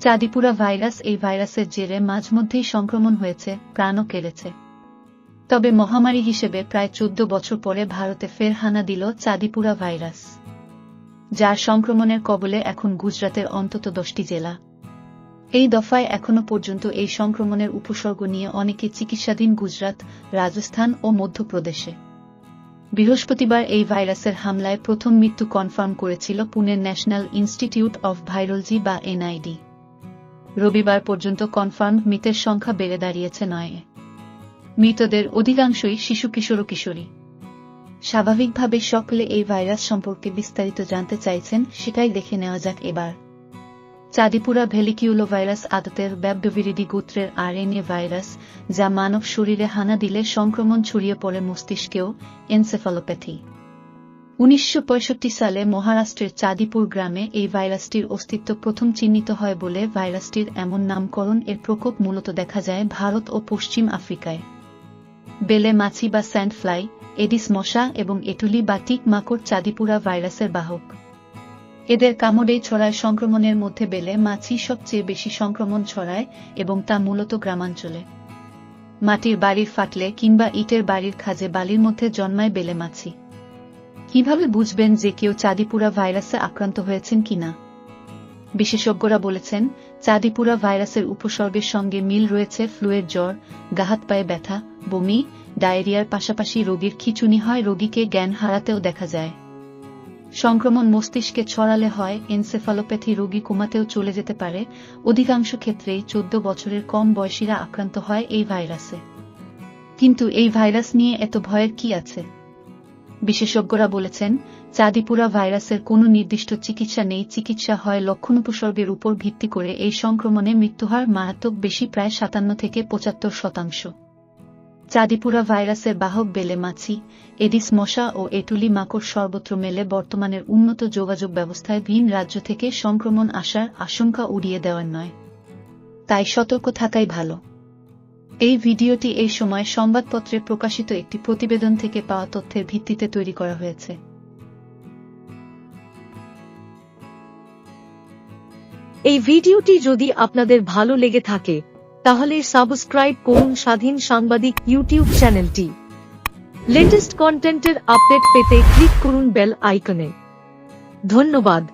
Chandipura virus এই ভাইরাসের জেরে মাঝমধ্যেই সংক্রমণ হয়েছে, প্রাণও কেড়েছে। তবে মহামারী হিসেবে প্রায় চোদ্দ বছর পরে ভারতে ফের হানা দিল চাঁদিপুরা ভাইরাস। যার সংক্রমণের কবলে এখন গুজরাতের অন্তত দশটি জেলা। এই দফায় এখনও পর্যন্ত এই সংক্রমণের উপসর্গ নিয়ে অনেকে চিকিৎসাধীন গুজরাত রাজস্থান ও মধ্যপ্রদেশে। বৃহস্পতিবার এই ভাইরাসের হামলায় প্রথম মৃত্যু কনফার্ম করেছিল পুনের ন্যাশনাল ইনস্টিটিউট অব ভাইরোলজি বা এনআইডি। রবিবার পর্যন্ত কনফার্ম মৃতের সংখ্যা বেড়ে দাঁড়িয়েছে নয়। মৃতদের অধিকাংশই শিশু কিশোর ও কিশোরী। স্বাভাবিকভাবে সকলে এই ভাইরাস সম্পর্কে বিস্তারিত জানতে চাইছেন সেটাই দেখে নেওয়া যাক এবার। চাঁদিপুরা ভেলিকিউলো ভাইরাস আদতের ব্যাব্যবিরিডি গোত্রের আরএনএ ভাইরাস, যা মানব শরীরে হানা দিলে সংক্রমণ ছড়িয়ে পড়ে মস্তিষ্কেও এনসেফালোপ্যাথি। উনিশশো পঁয়ষট্টি সালে মহারাষ্ট্রের চাঁদিপুর গ্রামে এই ভাইরাসটির অস্তিত্ব প্রথম চিহ্নিত হয় বলে ভাইরাসটির এমন নামকরণ এর প্রকোপ মূলত দেখা যায় ভারত ও পশ্চিম আফ্রিকায়। বেলে মাছি বা স্যান্ড ফ্লাই এডিস মশা এবং এটুলি বা টিক মাকড় চাঁদিপুরা ভাইরাসের বাহক। এদের কামড়েই ছড়ায় সংক্রমণের মধ্যে বেলে মাছি সবচেয়ে বেশি সংক্রমণ ছড়ায় এবং তা মূলত গ্রামাঞ্চলে। মাটির বাড়ির ফাটলে কিংবা ইটের বাড়ির খাজে বালির মধ্যে জন্মায় বেলে মাছি। কীভাবে বুঝবেন যে কেউ চাঁদিপুরা ভাইরাসে আক্রান্ত হয়েছেন কিনা? বিশেষজ্ঞরা বলেছেন, চাঁদিপুরা ভাইরাসের উপসর্গের সঙ্গে মিল রয়েছে ফ্লুয়ের জ্বর, গাহাত পায়ে ব্যথা, বমি, ডায়রিয়ার পাশাপাশি রোগীর খিচুনি হয়, রোগীকে জ্ঞান হারাতেও দেখা যায়। সংক্রমণ মস্তিষ্কে ছড়ালে হয়, এনসেফালোপ্যাথি রোগী কোমাতেও চলে যেতে পারে, অধিকাংশ ক্ষেত্রেই চোদ্দ বছরের কম বয়সীরা আক্রান্ত হয় এই ভাইরাসে। কিন্তু এই ভাইরাস নিয়ে এত ভয়ের কি আছে? বিশেষজ্ঞরা বলেছেন, চাঁদিপুরা ভাইরাসের কোনো নির্দিষ্ট চিকিৎসা নেই, চিকিৎসা হয় লক্ষণ উপসর্গের উপর ভিত্তি করে এই সংক্রমণে মৃত্যুহার মারাত্মক বেশি প্রায় সাতান্ন থেকে পঁচাত্তর শতাংশ। চাঁদিপুরা ভাইরাসের বাহক বেলে মাছি, এডিস মশা ও এটুলি মাকড় সর্বত্র মেলে বর্তমানের উন্নত যোগাযোগ ব্যবস্থায় ভিন রাজ্য থেকে সংক্রমণ আসার আশঙ্কা উড়িয়ে দেওয়ার নয়। তাই সতর্ক থাকাই ভালো। এই ভিডিওটি এই সময় সংবাদপত্রে প্রকাশিত একটি প্রতিবেদন থেকে পাওয়া তথ্যের ভিত্তিতে তৈরি করা হয়েছে। এই ভিডিওটি যদি আপনাদের ভালো লেগে থাকে, তাহলে সাবস্ক্রাইব করুন স্বাধীন সাংবাদিক ইউটিউব চ্যানেলটি। লেটেস্ট কন্টেন্টের আপডেট পেতে ক্লিক করুন বেল আইকনে। ধন্যবাদ।